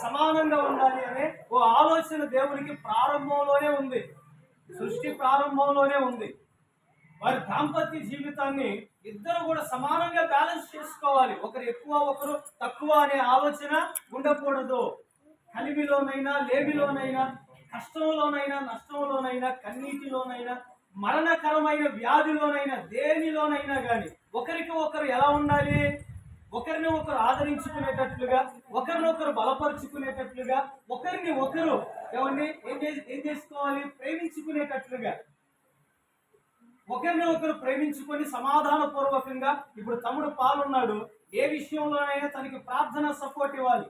సమానంగా ఉండాలి అనే ఓ ఆలోచన దేవునికి ప్రారంభంలోనే ఉంది. సృష్టి ప్రారంభంలోనే ఉంది. వారి దాంపత్య జీవితాన్ని ఇద్దరు కూడా సమానంగా బ్యాలెన్స్ చేసుకోవాలి. ఒకరు ఎక్కువ ఒకరు తక్కువ అనే ఆలోచన ఉండకూడదు. కలిమిలోనైనా లేమిలోనైనా కష్టంలోనైనా నష్టంలోనైనా కన్నీటిలోనైనా మరణకరమైన వ్యాధిలోనైనా దేనిలోనైనా కానీ ఒకరికి ఒకరు ఎలా ఉండాలి? ఒకరిని ఒకరు ఆదరించుకునేటట్లుగా ఒకరిని ఒకరు బలపరుచుకునేటట్లుగా ఒకరిని ఒకరు ఏమండి ఏం చేసి ఏం చేసుకోవాలి? ప్రేమించుకునేటట్లుగా. ఒకరిని ఒకరు ప్రేమించుకొని సమాధాన పూర్వకంగా ఇప్పుడు తమ్ముడు పాలున్నాడు. ఏ విషయంలోనైనా తనకి ప్రార్థన సపోర్ట్ ఇవ్వాలి.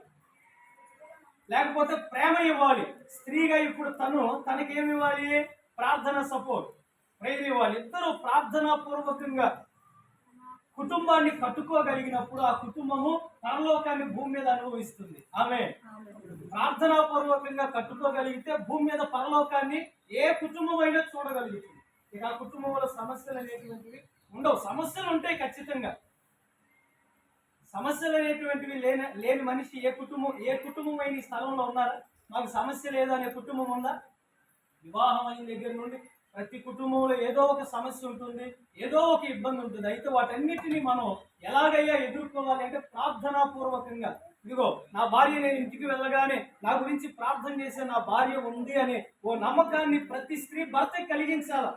లేకపోతే ప్రేమ ఇవ్వాలి. స్త్రీగా ఇప్పుడు తను తనకేమి ఇవ్వాలి? ప్రార్థన సపోర్ట్. ప్రేమ ఇవ్వాలి. ఇద్దరు ప్రార్థనా పూర్వకంగా కుటుంబాన్ని కట్టుకోగలిగినప్పుడు ఆ కుటుంబము పరలోకాన్ని భూమి మీద అనుభవిస్తుంది. ఆమె ప్రార్థనా పూర్వకంగా కట్టుకోగలిగితే భూమి మీద పరలోకాన్ని ఏ కుటుంబం అయినా చూడగలుగుతుంది. ఇక ఆ కుటుంబంలో సమస్యలు అనేటువంటివి ఉండవు. సమస్యలు ఉంటాయి ఖచ్చితంగా. సమస్యలు అనేటువంటివి లేని లేని మనిషి ఏ కుటుంబం ఏ కుటుంబం అయిన ఈ స్థలంలో ఉన్నారా? మాకు సమస్య లేదు అనే కుటుంబం ఉందా? వివాహం అయిన దగ్గర నుండి ప్రతి కుటుంబంలో ఏదో ఒక సమస్య ఉంటుంది ఏదో ఒక ఇబ్బంది ఉంటుంది. అయితే వాటన్నిటిని మనం ఎలాగైనా ఎదుర్కోవాలి అంటే ప్రార్థనా పూర్వకంగా ఇదిగో నా భార్య నేను ఇంటికి వెళ్ళగానే నా గురించి ప్రార్థన చేసే నా భార్య ఉంది అనే ఓ నమ్మకాన్ని ప్రతి స్త్రీ భర్త కలిగించాల?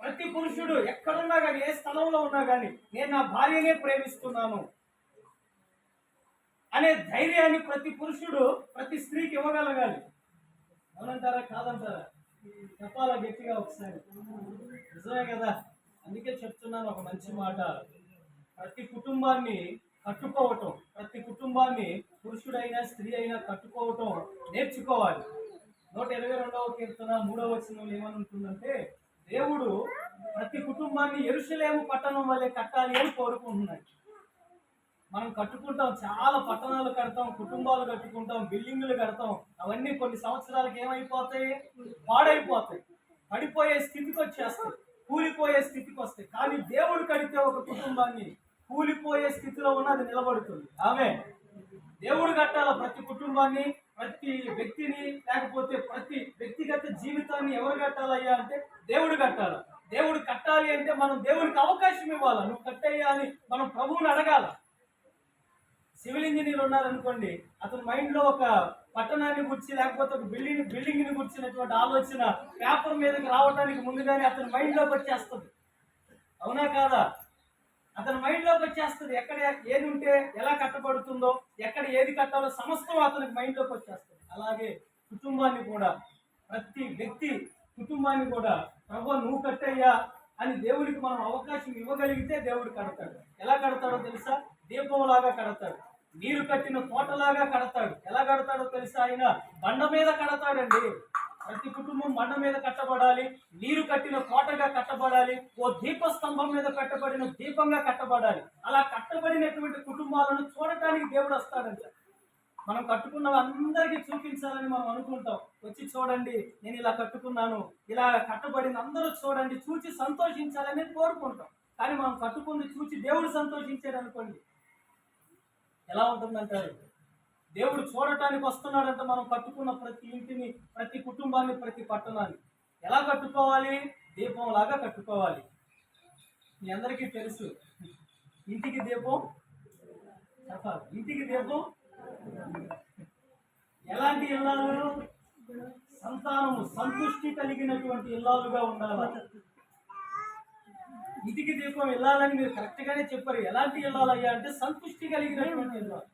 ప్రతి పురుషుడు ఎక్కడున్నా కానీ ఏ స్థలంలో ఉన్నా కానీ నేను నా భార్యనే ప్రేమిస్తున్నాను అనే ధైర్యాన్ని ప్రతి పురుషుడు ప్రతి స్త్రీకి ఇవ్వగలగాలి. అవునంటారా కాదంటారా? చెప్పాలా గట్టిగా ఒకసారి. నిజమే కదా? అందుకే చెప్తున్నాను ఒక మంచి మాట. ప్రతి కుటుంబాన్ని కట్టుకోవటం ప్రతి కుటుంబాన్ని పురుషుడైనా స్త్రీ అయినా కట్టుకోవటం నేర్చుకోవాలి. నూట ఇరవై రెండవ కీర్తన మూడవ వచనంలో ఏమని ఉంటుందంటే దేవుడు ప్రతి కుటుంబాన్ని ఎరుసలేము పట్టణం వల్లే కట్టాలి అని కోరుకుంటున్నాడు. మనం కట్టుకుంటాం చాలా పట్టణాలు కడతాం కుటుంబాలు కట్టుకుంటాం బిల్డింగులు కడతాం అవన్నీ కొన్ని సంవత్సరాలకు ఏమైపోతాయి? పాడైపోతాయి. పడిపోయే స్థితికి వచ్చేస్తాయి. కూలిపోయే స్థితికి వస్తాయి. కానీ దేవుడు కడితే ఒక కుటుంబాన్ని కూలిపోయే స్థితిలో ఉన్నది నిలబడుతుంది. ఆమె. దేవుడు కట్టాల ప్రతి కుటుంబాన్ని ప్రతి వ్యక్తిని లేకపోతే ప్రతి వ్యక్తిగత జీవితాన్ని ఎవరు కట్టాలయ్యా అంటే దేవుడు కట్టాల? దేవుడు కట్టాలి అంటే మనం దేవుడికి అవకాశం ఇవ్వాలి? నువ్వు కట్టయ్యా అని మనం సివిల్ ఇంజనీర్ ఉన్నారనుకోండి అతని మైండ్లో ఒక పట్టణాన్ని గుర్చి లేకపోతే ఒక బిల్డింగ్ బిల్డింగ్ని గుర్చినటువంటి ఆలోచన పేపర్ మీదకి రావడానికి ముందుగానే అతని మైండ్లోకి వచ్చేస్తుంది. అవునా కాదా? అతని మైండ్లోకి వచ్చేస్తుంది. ఎక్కడ ఏది ఉంటే ఎలా కట్టబడుతుందో ఎక్కడ ఏది కట్టాలో సమస్తం అతనికి మైండ్లోకి వచ్చేస్తుంది. అలాగే కుటుంబాన్ని కూడా ప్రతి వ్యక్తి కుటుంబాన్ని కూడా ప్రభు నువ్వు కట్టయ్యా అని దేవుడికి మనం అవకాశం ఇవ్వగలిగితే దేవుడు కడతాడు. ఎలా కడతాడో తెలుసా? దీపంలాగా కడతాడు. నీరు కట్టిన తోటలాగా కడతాడు. ఎలా కడతాడో తెలుసా ఆయన? బండ మీద కడతాడండి. ప్రతి కుటుంబం బండ మీద కట్టబడాలి. నీరు కట్టిన కోటగా కట్టబడాలి. ఓ దీప స్తంభం మీద కట్టబడిన దీపంగా కట్టబడాలి. అలా కట్టబడినటువంటి కుటుంబాలను చూడటానికి దేవుడు వస్తాడంట. మనం కట్టుకున్న అందరికీ చూపించాలని మనం అనుకుంటాం. వచ్చి చూడండి నేను ఇలా కట్టుకున్నాను. ఇలా కట్టబడింది అందరూ చూడండి చూసి సంతోషించాలని కోరుకుంటాం. కానీ మనం కట్టుకుంది చూసి దేవుడు సంతోషించాడు అనుకోండి. ఎలా ఉంటుందంటారు? దేవుడు చూడటానికి వస్తున్నాడంటే మనం కట్టుకున్న ప్రతి ఇంటిని ప్రతి కుటుంబాన్ని ప్రతి పట్టణాన్ని ఎలా కట్టుకోవాలి? దీపంలాగా కట్టుకోవాలి. మీ అందరికీ తెలుసు ఇంటికి దీపం చెప్పాలి. ఇంటికి దీపం ఎలాంటి ఇల్లాలు? సంతానము సంతృష్టి కలిగినటువంటి ఇల్లాలుగా ఉండాలి? ఇంటికి దీపం వెళ్ళాలని మీరు కరెక్ట్ గానే చెప్పారు. ఎలాంటి వెళ్ళాలయ్యా అంటే సంతృష్టి కలిగినటువంటి ఇల్లాలు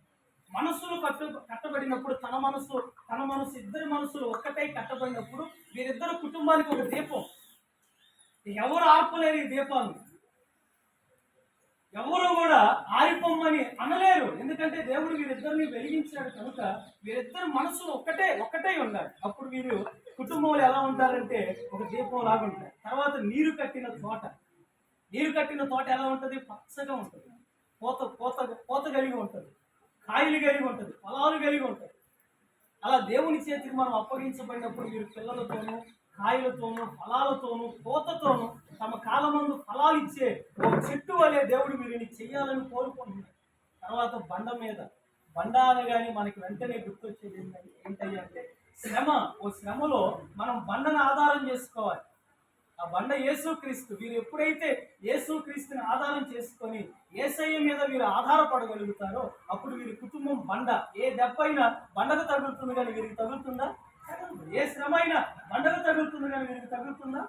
మనస్సులు కట్టు కట్టబడినప్పుడు తన మనసు తన మనసు ఇద్దరి మనసులు ఒక్కటై కట్టబడినప్పుడు వీరిద్దరు కుటుంబానికి ఒక దీపం. ఎవరు ఆర్పలేరు ఈ దీపాన్ని ఎవరు కూడా ఆరిపోమ్మని అనలేరు. ఎందుకంటే దేవుడు వీరిద్దరిని వెలిగించాడు కనుక వీరిద్దరు మనసులు ఒక్కటే ఒక్కటే ఉండాలి. అప్పుడు వీరు కుటుంబంలో ఎలా ఉంటారంటే ఒక దీపం లాగా ఉంటారు. తర్వాత నీరు కట్టిన తోట. నీరు కట్టిన తోట ఎలా ఉంటుంది? పచ్చగా ఉంటుంది. పోత పోత పోత కలిగి ఉంటుంది. కాయలు కలిగి ఉంటుంది. ఫలాలు కలిగి ఉంటుంది. అలా దేవుని చేతికి మనం అప్పగించబడినప్పుడు మీరు పిల్లలతోనూ కాయలతోనూ ఫలాలతోనూ కోతతోనూ తమ కాలమందు ఫలాలు ఇచ్చే ఒక చెట్టు వలె దేవుడు వీరిని చేయాలని కోరుకుంటున్నాడు తర్వాత బండ మీద బండ అనగానే మనకి వెంటనే గుర్తొచ్చేది ఏంటంటే ఏంటంటే అంటే శ్రమ. ఓ శ్రమలో మనం బండను ఆధారం చేసుకోవాలి. బండ యేసుక్రీస్తు వీరు ఎప్పుడైతే యేసుక్రీస్తుని ఆధారం చేసుకొని ఏసయ్య మీద వీరు ఆధారపడగలుగుతారో అప్పుడు వీరి కుటుంబం బండ. ఏ దెబ్బ అయినా బండకు తగులుతుంది కానీ వీరికి తగులుతుందా? ఏ శ్రమ అయినా బండకు తగులుతుంది కానీ వీరికి తగులుతుందా?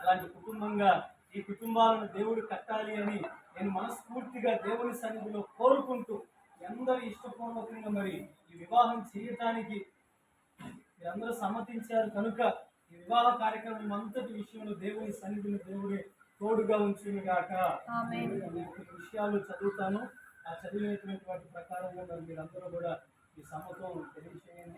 అలాంటి కుటుంబంగా ఈ కుటుంబాలను దేవుడు కట్టాలి అని నేను మనస్ఫూర్తిగా దేవుని సన్నిధిలో కోరుకుంటూ అందరూ ఇష్టపూర్వకంగా మరి ఈ వివాహం చేయటానికి మీరందరూ సమ్మతించారు. కనుక ఈ వివాహ కార్యక్రమం అంతటి విషయంలో దేవుని సన్నిధిని దేవుడే తోడుగా ఉంచును గాక. విషయాలు చదువుతాను. ఆ చదివినటువంటి వాటి ప్రకారంగా మరి మీరందరూ కూడా ఈ సమ్మతం తెలియచేయండి